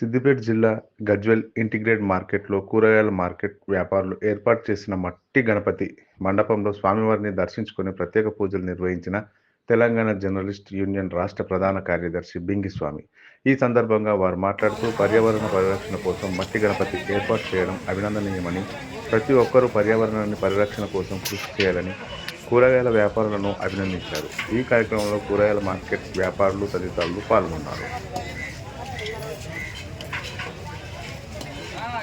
సిద్దిపేట జిల్లా గజ్వెల్ ఇంటిగ్రేట్ మార్కెట్లో కూరగాయల మార్కెట్ వ్యాపారులు ఏర్పాటు చేసిన మట్టి గణపతి మండపంలో స్వామివారిని దర్శించుకుని ప్రత్యేక పూజలు నిర్వహించిన తెలంగాణ జర్నలిస్ట్ యూనియన్ రాష్ట్ర ప్రధాన కార్యదర్శి బింగిస్వామి. ఈ సందర్భంగా వారు మాట్లాడుతూ పర్యావరణ పరిరక్షణ కోసం మట్టి గణపతి ఏర్పాటు చేయడం అభినందనీయమని ప్రతి ఒక్కరూ పర్యావరణాన్ని పరిరక్షణ కోసం కృషి చేయాలని కూరగాయల వ్యాపారులను అభినందించారు. ఈ కార్యక్రమంలో కూరగాయల మార్కెట్ వ్యాపారులు తదితరులు పాల్గొన్నారు.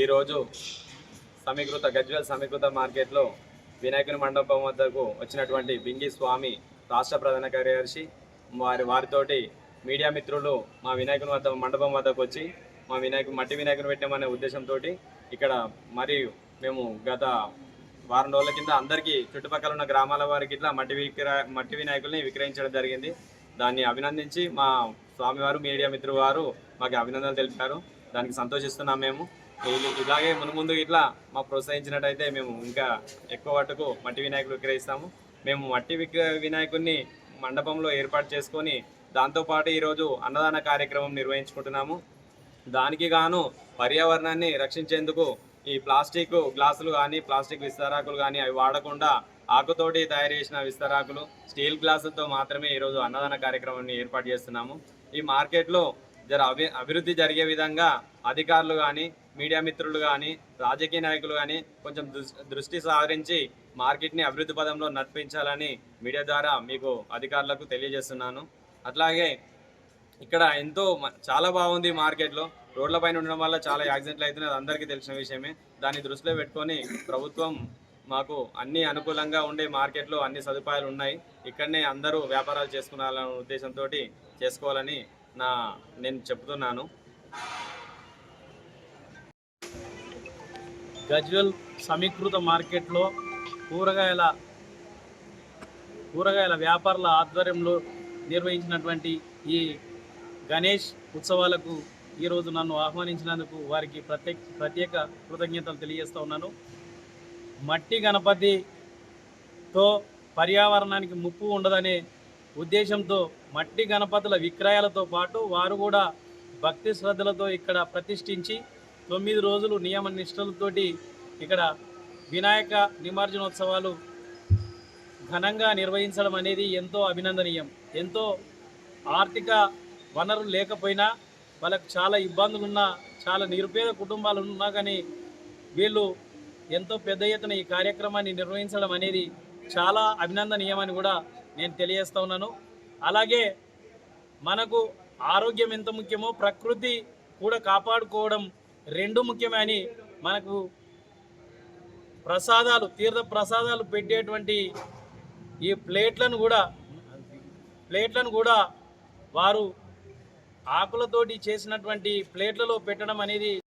ఈరోజు సమీకృత గజ్వేల్ సమీకృత మార్కెట్లో వినాయకుని మండపం వద్దకు వచ్చినటువంటి బింగి స్వామి రాష్ట్ర ప్రధాన కార్యదర్శి వారి వారితోటి మీడియా మిత్రులు మా వినాయకుని వద్ద మండపం వద్దకు వచ్చి మా వినాయకు మట్టి వినాయకుని పెట్టామనే ఉద్దేశంతో ఇక్కడ మరియు మేము గత వారం రోజుల కింద అందరికీ చుట్టుపక్కల ఉన్న గ్రామాల వారికి ఇట్లా మట్టి విక్ర మట్టి వినాయకుల్ని విక్రయించడం జరిగింది. దాన్ని అభినందించి మా స్వామివారు మీడియా మిత్రులు వారు మాకు అభినందనలు తెలిపారు. దానికి సంతోషిస్తున్నాం మేము. ఇలాగే ముందు ముందు ఇట్లా మా ప్రోత్సహించినట్టయితే మేము ఇంకా ఎక్కువ మటుకు మట్టి వినాయకులు విక్రయిస్తాము. మేము మట్టి విక్ర వినాయకుడిని మండపంలో ఏర్పాటు చేసుకొని దాంతోపాటు ఈరోజు అన్నదాన కార్యక్రమం నిర్వహించుకుంటున్నాము. దానికి గాను పర్యావరణాన్ని రక్షించేందుకు ఈ ప్లాస్టిక్ గ్లాసులు కానీ ప్లాస్టిక్ విస్తరాకులు కానీ అవి వాడకుండా ఆకుతోటి తయారు చేసిన విస్తరాకులు స్టీల్ గ్లాసులతో మాత్రమే ఈరోజు అన్నదాన కార్యక్రమాన్ని ఏర్పాటు చేస్తున్నాము. ఈ మార్కెట్లో జర అభి అభివృద్ధి జరిగే విధంగా అధికారులు కానీ మీడియా మిత్రులు కానీ రాజకీయ నాయకులు కానీ కొంచెం దృష్టి సారించి మార్కెట్ని అభివృద్ధి పదంలో నడిపించాలని మీడియా ద్వారా మీకు అధికారులకు తెలియజేస్తున్నాను. అట్లాగే ఇక్కడ ఎంతో మ- చాలా బాగుంది మార్కెట్లో. రోడ్ల పైన ఉండడం వల్ల చాలా యాక్సిడెంట్లు అవుతున్నాయి. అది అందరికీ తెలిసిన విషయమే. దాన్ని దృష్టిలో పెట్టుకొని ప్రభుత్వం మాకు అన్ని అనుకూలంగా ఉండే మార్కెట్లో అన్ని సదుపాయాలు ఉన్నాయి. ఇక్కడనే అందరూ వ్యాపారాలు చేసుకున్నారనే ఉద్దేశంతో చేసుకోవాలని నా నేను చెప్తున్నాను. గజ్వెల్ సమీకృత మార్కెట్లో కూరగాయల కూరగాయల వ్యాపారుల ఆధ్వర్యంలో నిర్వహించినటువంటి ఈ గణేష్ ఉత్సవాలకు ఈరోజు నన్ను ఆహ్వానించినందుకు వారికి ప్రత్యేక ప్రత్యేక కృతజ్ఞతలు తెలియజేస్తూ ఉన్నాను. మట్టి గణపతితో పర్యావరణానికి ముప్పు ఉండదనే ఉద్దేశంతో మట్టి గణపతుల విక్రయాలతో పాటు వారు కూడా భక్తి శ్రద్ధలతో ఇక్కడ ప్రతిష్ఠించి తొమ్మిది రోజులు నియమ నిష్టలతోటి ఇక్కడ వినాయక నిమజ్జనోత్సవాలు ఘనంగా నిర్వహించడం అనేది ఎంతో అభినందనీయం. ఎంతో ఆర్థిక వనరులు లేకపోయినా వాళ్ళకు చాలా ఇబ్బందులు ఉన్నా చాలా నిరుపేద కుటుంబాలు ఉన్నా కానీ వీళ్ళు ఎంతో పెద్ద ఎత్తున ఈ కార్యక్రమాన్ని నిర్వహించడం అనేది చాలా అభినందనీయమని కూడా నేను తెలియజేస్తా ఉన్నాను. అలాగే మనకు ఆరోగ్యం ఎంత ముఖ్యమో ప్రకృతి కూడా కాపాడుకోవడం రెండు ముఖ్యమే అని మనకు ప్రసాదాలు తీర్థ ప్రసాదాలు పెట్టేటువంటి ఈ ప్లేట్లను కూడా ప్లేట్లను కూడా వారు ఆకులతోటి చేసినటువంటి ప్లేట్లలో పెట్టడం అనేది